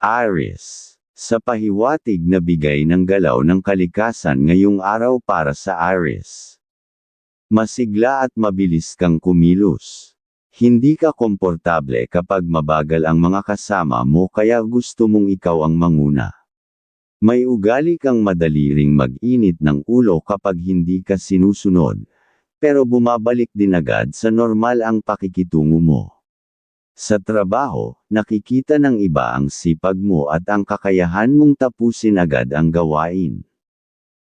Aries. Sa pahiwatig na bigay ng galaw ng kalikasan ngayong araw para sa Aries. Masigla at mabilis kang kumilos. Hindi ka komportable kapag mabagal ang mga kasama mo kaya gusto mong ikaw ang manguna. May ugali kang madali ring mag-init ng ulo kapag hindi ka sinusunod, pero bumabalik din agad sa normal ang pakikitungo mo. Sa trabaho, nakikita ng iba ang sipag mo at ang kakayahan mong tapusin agad ang gawain.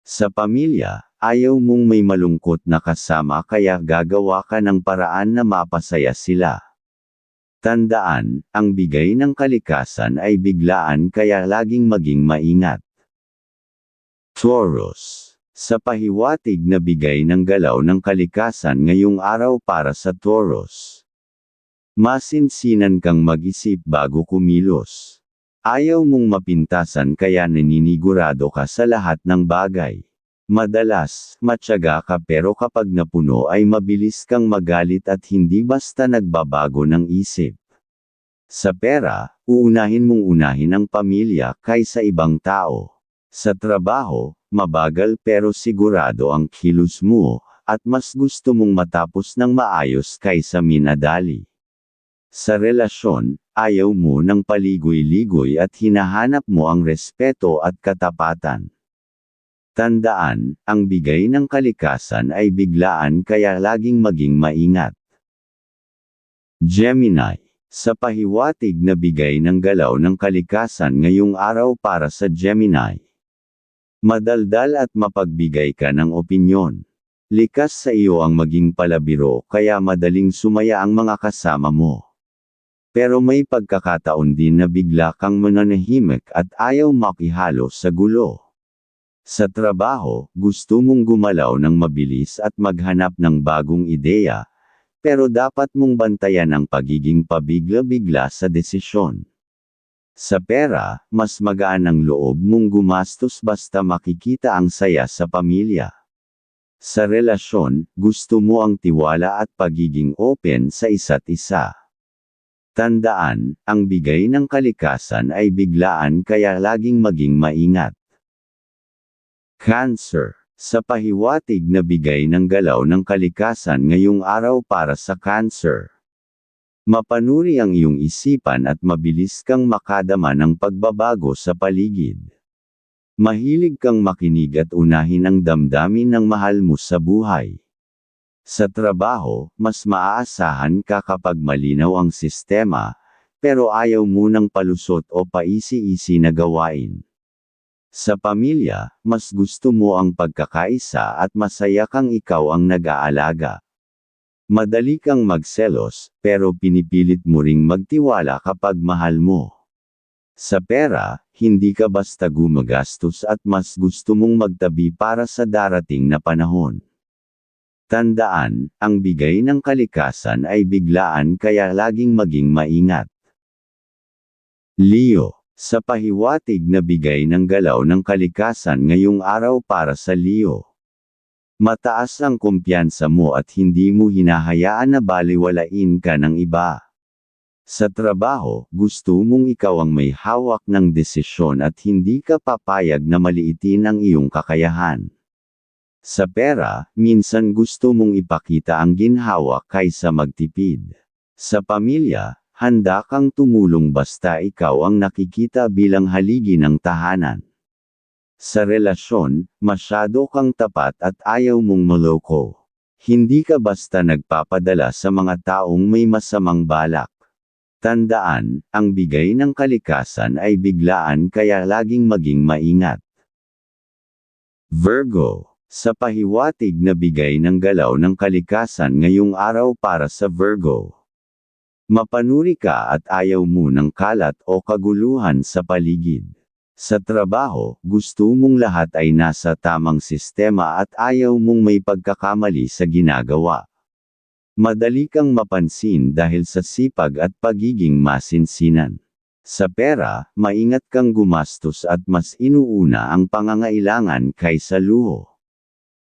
Sa pamilya, ayaw mong may malungkot na kasama kaya gagawa ka ng paraan na mapasaya sila. Tandaan, ang bigay ng kalikasan ay biglaan kaya laging maging maingat. Taurus. Sa pahiwatig na bigay ng galaw ng kalikasan ngayong araw para sa Taurus. Masinsinan kang mag-isip bago kumilos. Ayaw mong mapintasan kaya naninigurado ka sa lahat ng bagay. Madalas, matyaga ka pero kapag napuno ay mabilis kang magalit at hindi basta nagbabago ng isip. Sa pera, uunahin mong unahin ang pamilya kaysa ibang tao. Sa trabaho, mabagal pero sigurado ang kilos mo, at mas gusto mong matapos ng maayos kaysa minadali. Sa relasyon, ayaw mo ng paligoy-ligoy at hinahanap mo ang respeto at katapatan. Tandaan, ang bigay ng kalikasan ay biglaan kaya laging maging maingat. Gemini. Sa pahiwatig na bigay ng galaw ng kalikasan ngayong araw para sa Gemini. Madaldal at mapagbigay ka ng opinyon. Likas sa iyo ang maging palabiro kaya madaling sumaya ang mga kasama mo. Pero may pagkakataon din na bigla kang mananahimik at ayaw makihalo sa gulo. Sa trabaho, gusto mong gumalaw ng mabilis at maghanap ng bagong ideya, pero dapat mong bantayan ang pagiging pabigla-bigla sa desisyon. Sa pera, mas magaan ang loob mong gumastos basta makikita ang saya sa pamilya. Sa relasyon, gusto mo ang tiwala at pagiging open sa isa't isa. Tandaan, ang bigay ng kalikasan ay biglaan kaya laging maging maingat. Cancer. Sa pahiwatig na bigay ng galaw ng kalikasan ngayong araw para sa Cancer. Mapanuri ang iyong isipan at mabilis kang makadama ng pagbabago sa paligid. Mahilig kang makinig at unahin ang damdamin ng mahal mo sa buhay. Sa trabaho, mas maaasahan ka kapag malinaw ang sistema, pero ayaw munang palusot o paisi-isi na gawain. Sa pamilya, mas gusto mo ang pagkakaisa at masaya kang ikaw ang nag-aalaga. Madali kang magselos, pero pinipilit mo ring magtiwala kapag mahal mo. Sa pera, hindi ka basta gumagastos at mas gusto mong magtabi para sa darating na panahon. Tandaan, ang bigay ng kalikasan ay biglaan kaya laging maging maingat. Leo, sa pahiwatig na bigay ng galaw ng kalikasan ngayong araw para sa Leo. Mataas ang kumpiyansa mo at hindi mo hinahayaan na baliwalain ka ng iba. Sa trabaho, gusto mong ikaw ang may hawak ng desisyon at hindi ka papayag na maliitin ang iyong kakayahan. Sa pera, minsan gusto mong ipakita ang ginhawa kaysa magtipid. Sa pamilya, handa kang tumulong basta ikaw ang nakikita bilang haligi ng tahanan. Sa relasyon, masyado kang tapat at ayaw mong maloko. Hindi ka basta nagpapadala sa mga taong may masamang balak. Tandaan, ang bigay ng kalikasan ay biglaan kaya laging maging maingat. Virgo sa pahiwatig na bigay ng galaw ng kalikasan ngayong araw para sa Virgo. Mapanuri ka at ayaw mo ng kalat o kaguluhan sa paligid. Sa trabaho, gusto mong lahat ay nasa tamang sistema at ayaw mong may pagkakamali sa ginagawa. Madali kang mapansin dahil sa sipag at pagiging masinsinan. Sa pera, maingat kang gumastos at mas inuuna ang pangangailangan kaysa luho.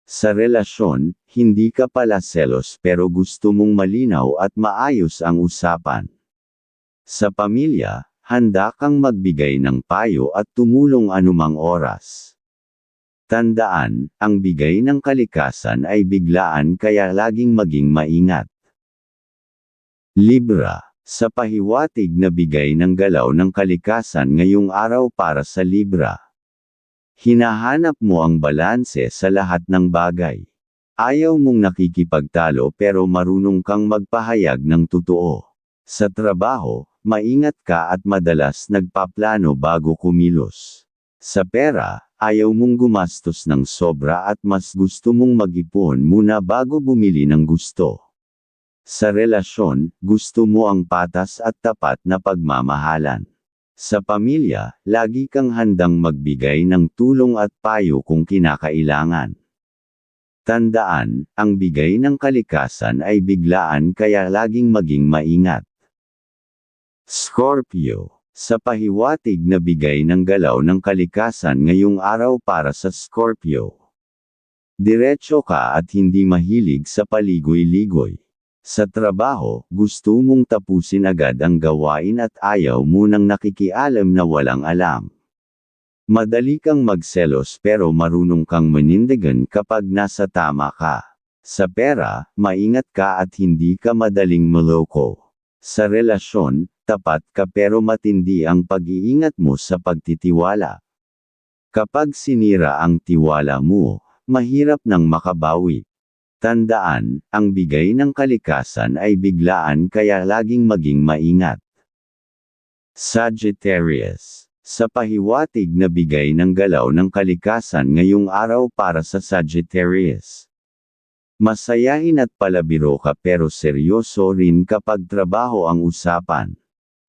Sa relasyon, hindi ka pala selos pero gusto mong malinaw at maayos ang usapan. Sa pamilya, handa kang magbigay ng payo at tumulong anumang oras. Tandaan, ang bigay ng kalikasan ay biglaan kaya laging maging maingat. Libra, sa pahiwatig na bigay ng galaw ng kalikasan ngayong araw para sa Libra. Hinahanap mo ang balanse sa lahat ng bagay. Ayaw mong nakikipagtalo pero marunong kang magpahayag ng totoo. Sa trabaho, maingat ka at madalas nagpaplano bago kumilos. Sa pera, ayaw mong gumastos ng sobra at mas gusto mong mag-ipon muna bago bumili ng gusto. Sa relasyon, gusto mo ang patas at tapat na pagmamahalan. Sa pamilya, lagi kang handang magbigay ng tulong at payo kung kinakailangan. Tandaan, ang bigay ng kalikasan ay biglaan kaya laging maging maingat. Scorpio sa pahiwatig na bigay ng galaw ng kalikasan ngayong araw para sa Scorpio. Diretso ka at hindi mahilig sa paligoy-ligoy. Sa trabaho, gusto mong tapusin agad ang gawain at ayaw mo nang nakikialam na walang alam. Madali kang magselos pero marunong kang manindigan kapag nasa tama ka. Sa pera, maingat ka at hindi ka madaling maloko. Sa relasyon, tapat ka pero matindi ang pag-iingat mo sa pagtitiwala. Kapag sinira ang tiwala mo, mahirap nang makabawi. Tandaan, ang bigay ng kalikasan ay biglaan kaya laging maging maingat. Sagittarius Sa pahiwatig na bigay ng galaw ng kalikasan ngayong araw para sa Sagittarius. Masayahin at palabiro ka pero seryoso rin kapag trabaho ang usapan.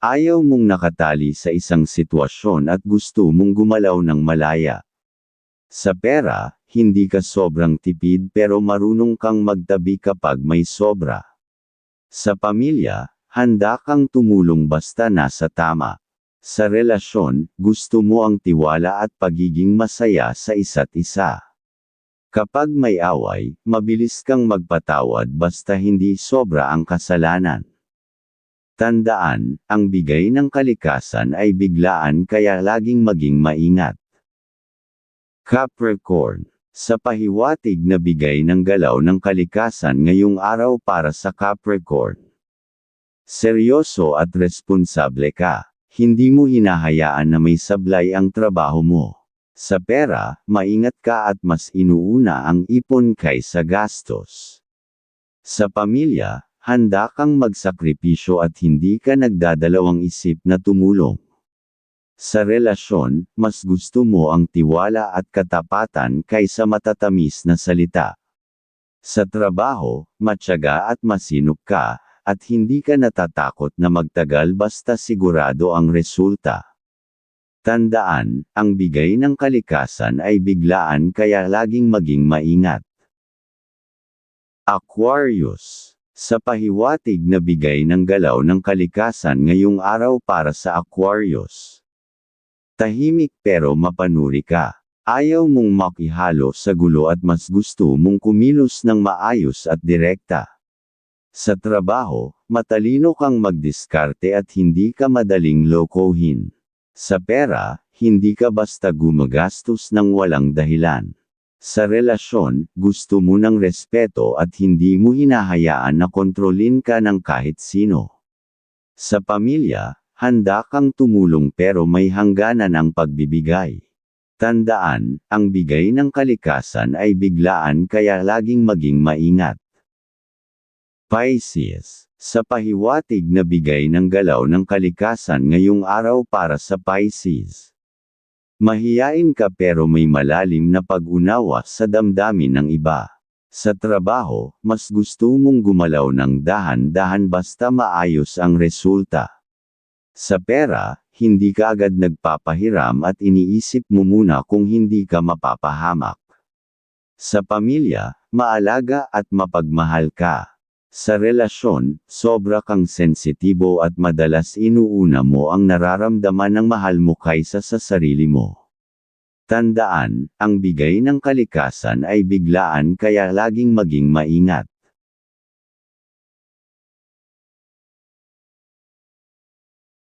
Ayaw mong nakatali sa isang sitwasyon at gusto mong gumalaw ng malaya. Sa pera, hindi ka sobrang tipid pero marunong kang magtabi kapag may sobra. Sa pamilya, handa kang tumulong basta nasa tama. Sa relasyon, gusto mo ang tiwala at pagiging masaya sa isa't isa. Kapag may away, mabilis kang magpatawad basta hindi sobra ang kasalanan. Tandaan, ang bigay ng kalikasan ay biglaan kaya laging maging maingat. Capricorn Sa pahiwatig na bigay ng galaw ng kalikasan ngayong araw para sa Capricorn. Seryoso at responsable ka. Hindi mo hinahayaan na may sablay ang trabaho mo. Sa pera, maingat ka at mas inuuna ang ipon kaysa gastos. Sa pamilya, handa kang magsakripisyo at hindi ka nagdadalawang isip na tumulong. Sa relasyon, mas gusto mo ang tiwala at katapatan kaysa matatamis na salita. Sa trabaho, matyaga at masinop ka, at hindi ka natatakot na magtagal basta sigurado ang resulta. Tandaan, ang bigay ng kalikasan ay biglaan kaya laging maging maingat. Aquarius Sa pahiwatig na bigay ng galaw ng kalikasan ngayong araw para sa Aquarius. Tahimik pero mapanuri ka. Ayaw mong makihalo sa gulo at mas gusto mong kumilos ng maayos at direkta. Sa trabaho, matalino kang magdiskarte at hindi ka madaling lokohin. Sa pera, hindi ka basta gumagastos ng walang dahilan. Sa relasyon, gusto mo ng respeto at hindi mo hinahayaan na kontrolin ka ng kahit sino. Sa pamilya, handa kang tumulong pero may hangganan ang pagbibigay. Tandaan, ang bigay ng kalikasan ay biglaan kaya laging maging maingat. Pisces sa pahiwatig na bigay ng galaw ng kalikasan ngayong araw para sa Pisces. Mahiyain ka pero may malalim na pag-unawa sa damdamin ng iba. Sa trabaho, mas gusto mong gumalaw ng dahan-dahan basta maayos ang resulta. Sa pera, hindi ka agad nagpapahiram at iniisip mo muna kung hindi ka mapapahamak. Sa pamilya, maalaga at mapagmahal ka. Sa relasyon, sobra kang sensitibo at madalas inuuna mo ang nararamdaman ng mahal mo kaysa sa sarili mo. Tandaan, ang bigay ng kalikasan ay biglaan kaya laging maging maingat.